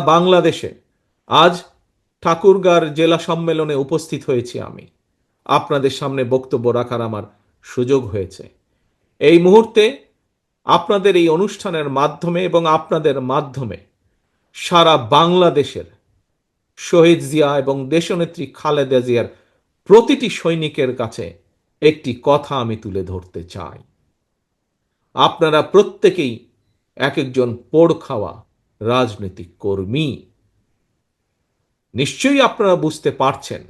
বাংলাদেশে। আজ ঠাকুরগাঁর জেলা সম্মেলনে উপস্থিত হয়েছি আমি। আপনাদের সামনে বক্তব্য রাখার আমার সুযোগ হয়েছে। এই মুহূর্তে আপনাদের এই অনুষ্ঠানের মাধ্যমে এবং আপনাদের মাধ্যমে সারা বাংলাদেশের শহীদ জিয়া এবং দেশনেত্রী খালেদা জিয়ার প্রতিটি সৈনিকের কাছে একটি কথা আমি তুলে ধরতে চাই। আপনারা প্রত্যেকেই এক একজন পোড় খাওয়া রাজনৈতিক কর্মী। নিশ্চয়ই আপনারা বুঝতে পারছেন।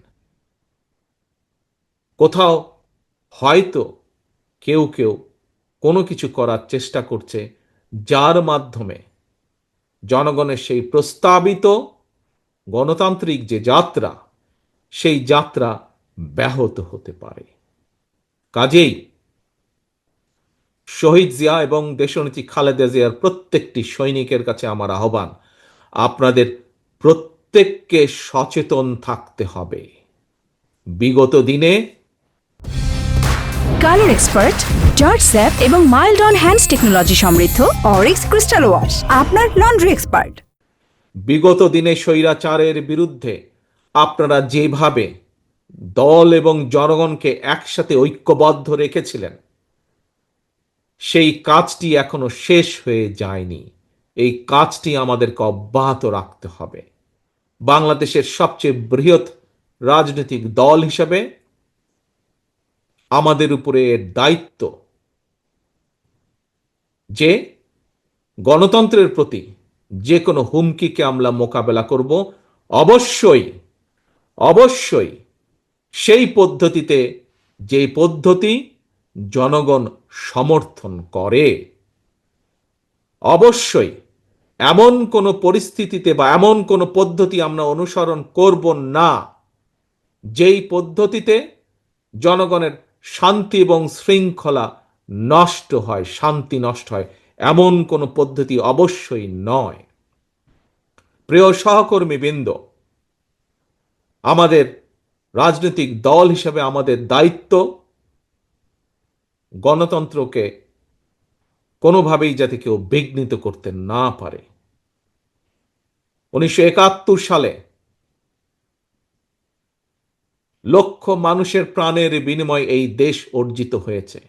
কোথাও হয়তো কেউ কেউ কোনো কিছু করার চেষ্টা করছে, যার মাধ্যমে জনগণের সেই প্রস্তাবিত গণতান্ত্রিক যে যাত্রা, সেই যাত্রা ব্যাহত হতে পারে। কাজেই শহীদ জিয়া এবং দেশনেত্রী খালেদা জিয়ার প্রত্যেকটি সৈনিকের কাছে আমার আহ্বান আপনাদের প্রত্যেককে সচেতন থাকতে হবে। বিগত দিনে কালার এক্সপার্ট জর্জ স্যাপ এবং মাইল্ড অন হ্যান্ডস টেকনোলজি সমৃদ্ধ অরিক্স ক্রিস্টাল ওয়াশ আপনার লন্ড্রি এক্সপার্ট। বিগত দিনে স্বৈরাচারের বিরুদ্ধে আপনারা যেভাবে দল এবং জনগণকে একসাথে ঐক্যবদ্ধ রেখেছিলেন সেই কাজটি এখনও শেষ হয়ে যায়নি। এই কাজটি আমাদেরকে অব্যাহত রাখতে হবে। বাংলাদেশের সবচেয়ে বৃহৎ রাজনৈতিক দল হিসাবে আমাদের উপরে দায়িত্ব যে গণতন্ত্রের প্রতি যে কোনো হুমকিকে আমরা মোকাবেলা করব, অবশ্যই অবশ্যই সেই পদ্ধতিতে যে পদ্ধতি জনগণ সমর্থন করে। অবশ্যই এমন কোনো পরিস্থিতিতে বা এমন কোনো পদ্ধতি আমরা অনুসরণ করব না। যেই পদ্ধতিতে জনগণের শান্তি এবং শৃঙ্খলা নষ্ট হয়, শান্তি নষ্ট হয়, এমন কোনো পদ্ধতি অবশ্যই নয়। প্রিয় সহকর্মীবৃন্দ, আমাদের রাজনৈতিক দল হিসেবে আমাদের দায়িত্ব গণতন্ত্রকে কোনোভাবেই যাতে কেউ বিঘ্নিত করতে না পারে। উনিশশো একাত্তর সালে লক্ষ মানুষের প্রাণের বিনিময়ে এই দেশ অর্জিত হয়েছে।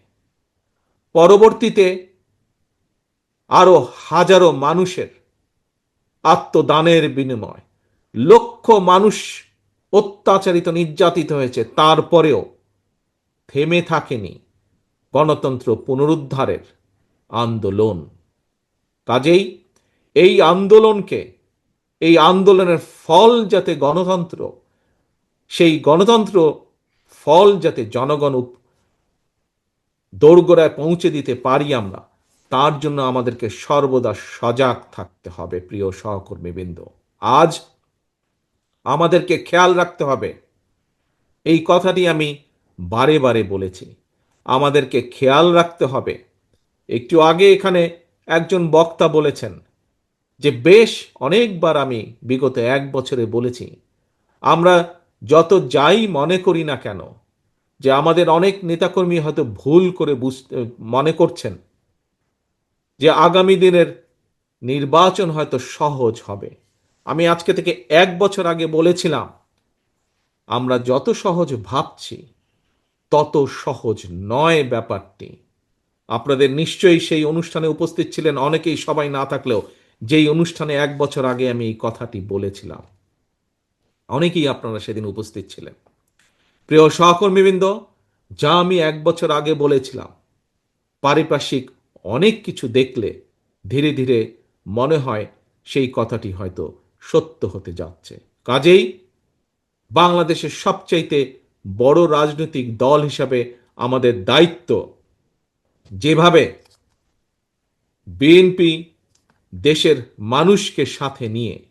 পরবর্তীতে আরও হাজারো মানুষের আত্মদানের বিনিময় লক্ষ মানুষ অত্যাচারিত, নির্যাতিত হয়েছে। তারপরেও থেমে থাকেনি। গণতন্ত্র পুনরুদ্ধারের আন্দোলন। কাজেই এই আন্দোলনকে, এই আন্দোলনের ফল যাতে গণতন্ত্র, সেই গণতন্ত্র ফল যাতে জনগণ দোরগোড়ায় পৌঁছে দিতে পারি আমরা, তার জন্য আমাদেরকে সর্বদা সজাগ থাকতে হবে, প্রিয় সহকর্মীবৃন্দ। আজ আমাদেরকে খেয়াল রাখতে হবে। এই কথাটি আমি বারে বারে বলেছি। আমাদেরকে খেয়াল রাখতে হবে। একটু আগে এখানে একজন বক্তা বলেছেন যে, বেশ অনেকবার আমি বিগত এক বছরে বলেছি, আমরা যত যাই মনে করি না কেন যে, আমাদের অনেক নেতাকর্মী হয়তো ভুল করে বুঝতে, মনে করছেন যে, আগামী দিনের নির্বাচন হয়তো সহজ হবে। আমি আজকে থেকে এক বছর আগে বলেছিলাম, আমরা যত সহজ ভাবছি তত সহজ নয় ব্যাপারটি। আপনাদের নিশ্চয়ই সেই অনুষ্ঠানে উপস্থিত ছিলেন অনেকেই, সবাই না থাকলেও যেই অনুষ্ঠানে এক বছর আগে আমি এই কথাটি বলেছিলাম। অনেকেই আপনারা সেদিন উপস্থিত ছিলেন। প্রিয় সহকর্মীবৃন্দ, যা আমি এক বছর আগে বলেছিলাম, পারিপার্শ্বিক অনেক কিছু দেখলে ধীরে ধীরে মনে হয় সেই কথাটি হয়তো সত্য হতে যাচ্ছে। কাজেই বাংলাদেশের সবচাইতে বড় রাজনৈতিক দল হিসাবে আমাদের দায়িত্ব। যেভাবে বিএনপি দেশের মানুষকে সাথে নিয়ে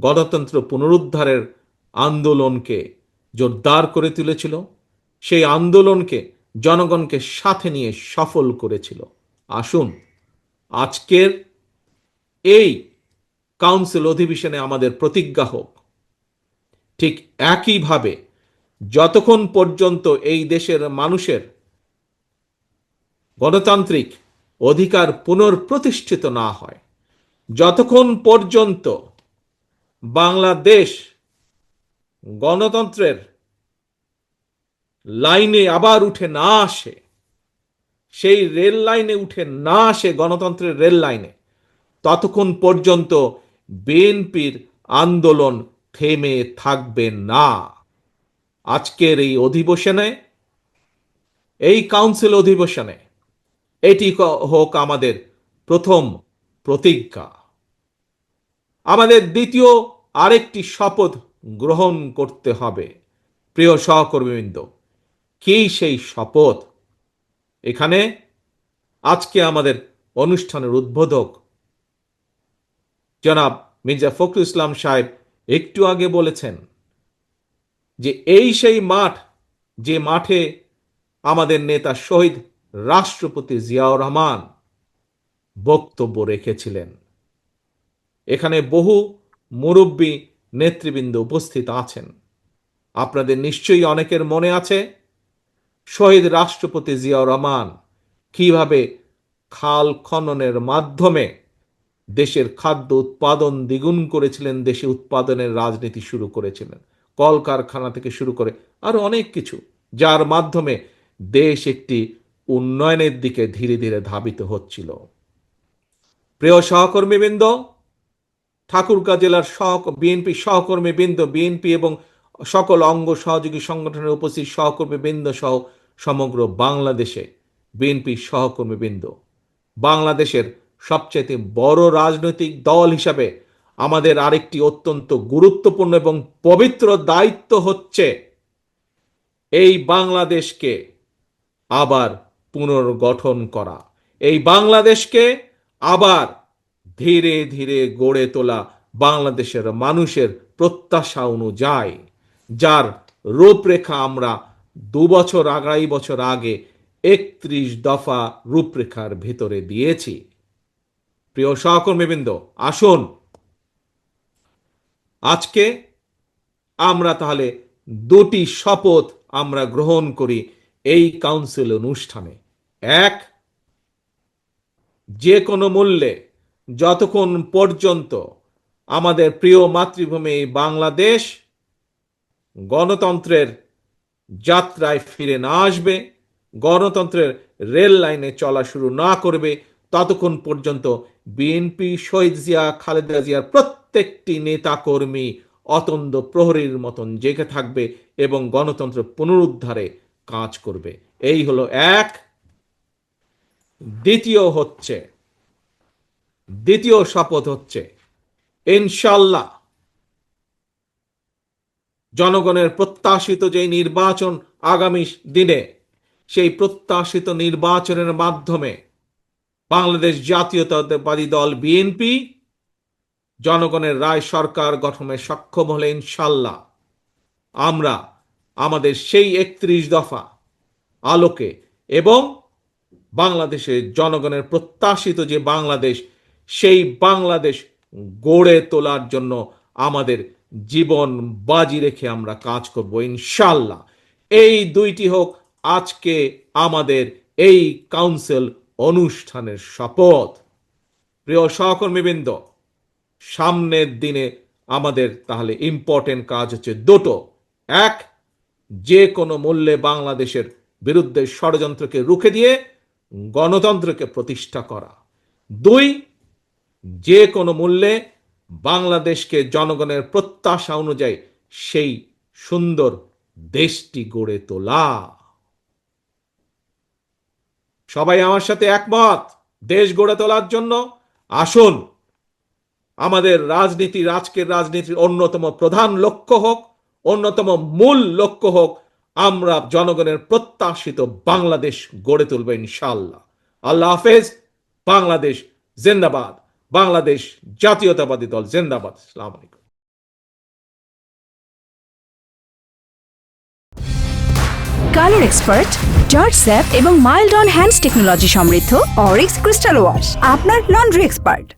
গণতন্ত্র পুনরুদ্ধারের আন্দোলনকে জোরদার করে তুলেছিল, সেই আন্দোলনকে জনগণকে সাথে নিয়ে সফল করেছিল। আসুন, আজকের এই কাউন্সিল অধিবেশনে আমাদের প্রতিজ্ঞা হোক। ঠিক একইভাবে যতক্ষণ পর্যন্ত এই দেশের মানুষের গণতান্ত্রিক অধিকার পুনর্প্রতিষ্ঠিত না হয়, যতক্ষণ পর্যন্ত বাংলাদেশ গণতন্ত্রের লাইনে আবার উঠে না আসে, সেই রেল লাইনে উঠে না আসে গণতন্ত্রের রেল লাইনে, ততক্ষণ পর্যন্ত বিএনপির আন্দোলন থেমে থাকবে না। আজকের এই অধিবেশনে, এই কাউন্সিল অধিবেশনে, এটি হোক আমাদের প্রথম প্রতিজ্ঞা। আমাদের দ্বিতীয় আরেকটি শপথ গ্রহণ করতে হবে। প্রিয় সহকর্মীবৃন্দ, কি সেই শপথ? এখানে আজকে আমাদের অনুষ্ঠানের উদ্বোধক জনাব মির্জা ফখরুল ইসলাম সাহেব একটু আগে বলেছেন যে এই সেই মাঠ, যে মাঠে আমাদের নেতা শহীদ রাষ্ট্রপতি জিয়াউর রহমান বক্তব্য রেখেছিলেন। এখানে বহু মুরব্বী নেতৃবৃন্দ উপস্থিত আছেন। আপনাদের নিশ্চয়ই অনেকের মনে আছে, শহীদ রাষ্ট্রপতি জিয়াউর রহমান কীভাবে খাল খননের মাধ্যমে দেশের খাদ্য উৎপাদন দ্বিগুণ করেছিলেন, দেশে উৎপাদনের রাজনীতি শুরু করেছিলেন। কলকারখানা থেকে শুরু করে আরও অনেক কিছু, যার মাধ্যমে দেশ একটি উন্নয়নের দিকে ধীরে ধীরে ধাবিত হচ্ছিল। প্রিয় সহকর্মীবৃন্দ, ঠাকুরগাঁ জেলার সহ, বিএনপি সহকর্মী বৃন্দ বিএনপি এবং সকল অঙ্গ সহযোগী সংগঠনের উপস্থিত সহকর্মী বৃন্দ সহ সমগ্র বাংলাদেশে বিএনপি সহকর্মী বৃন্দ বাংলাদেশের সবচেয়ে বড় রাজনৈতিক দল হিসাবে আমাদের আরেকটি অত্যন্ত গুরুত্বপূর্ণ এবং পবিত্র দায়িত্ব হচ্ছে এই বাংলাদেশকে আবার পুনর্গঠন করা। এই বাংলাদেশকে আবার ধীরে ধীরে গড়ে তোলা বাংলাদেশের মানুষের প্রত্যাশা অনুযায়ী, যার রূপরেখা আমরা দু বছর আড়াই বছর আগে একত্রিশ দফা রূপরেখার ভিতরে দিয়েছি। প্রিয় সহকর্মীবৃন্দ, আসুন আজকে আমরা তাহলে দুটি শপথ আমরা গ্রহণ করি এই কাউন্সিল অনুষ্ঠানে। এক, যে কোনো মূল্যে যতক্ষণ পর্যন্ত আমাদের প্রিয় মাতৃভূমি বাংলাদেশ গণতন্ত্রের যাত্রায় ফিরে না আসবে, গণতন্ত্রের রেল লাইনে চলা শুরু না করবে, ততক্ষণ পর্যন্ত বিএনপি শহীদ জিয়া, খালেদা জিয়ার প্রত্যেকটি নেতাকর্মী অতন্দ প্রহরীর মতন জেগে থাকবে এবং গণতন্ত্র পুনরুদ্ধারে কাজ করবে। এই হলো এক। দ্বিতীয় হচ্ছে, দ্বিতীয় শপথ হচ্ছে ইনশাল্লাহ জনগণের প্রত্যাশিত যে নির্বাচন আগামী দিনে, সেই প্রত্যাশিত নির্বাচনের মাধ্যমে বাংলাদেশ জাতীয়তাবাদী দল বিএনপি জনগণের রায় সরকার গঠনে সক্ষম হলে ইনশাল্লাহ আমরা আমাদের সেই একত্রিশ দফা আলোকে এবং বাংলাদেশের জনগণের প্রত্যাশিত যে বাংলাদেশ, সেই বাংলাদেশ গড়ে তোলার জন্য আমাদের জীবন বাজি রেখে আমরা কাজ করব ইনশাল্লাহ। এই দুইটি হোক আজকে আমাদের এই কাউন্সিল অনুষ্ঠানের শপথ। প্রিয় সহকর্মীবৃন্দ সামনের দিনে আমাদের তাহলে ইম্পর্টেন্ট কাজ হচ্ছে দুটো। এক, যে কোনো মূল্যে বাংলাদেশের বিরুদ্ধে ষড়যন্ত্রকে রুখে দিয়ে গণতন্ত্রকে প্রতিষ্ঠা করা। দুই, যে কোনো মূল্যে বাংলাদেশকে জনগণের প্রত্যাশা অনুযায়ী সেই সুন্দর দেশটি গড়ে তোলা। সবাই আমার সাথে একমত, দেশ গড়ে তোলার জন্য আসুন আমাদের রাজনীতি আজকের রাজনীতির অন্যতম প্রধান লক্ষ্য হোক, অন্যতম মূল লক্ষ্য হোক, আমরা জনগণের প্রত্যাশিত বাংলাদেশ গড়ে তুলব ইনশাল্লাহ আল্লাহ হাফেজ, বাংলাদেশ জিন্দাবাদ, বাংলাদেশ জাতীয়তাবাদী দল জিন্দাবাদ। সালাম আলাইকুম। কালার এক্সপার্ট জর্জ স্যাপ এবং মাইল্ড অন হ্যান্ডস টেকনোলজি সমৃদ্ধ অরিক্স ক্রিস্টাল ওয়াশ, আপনার লন্ড্রি এক্সপার্ট।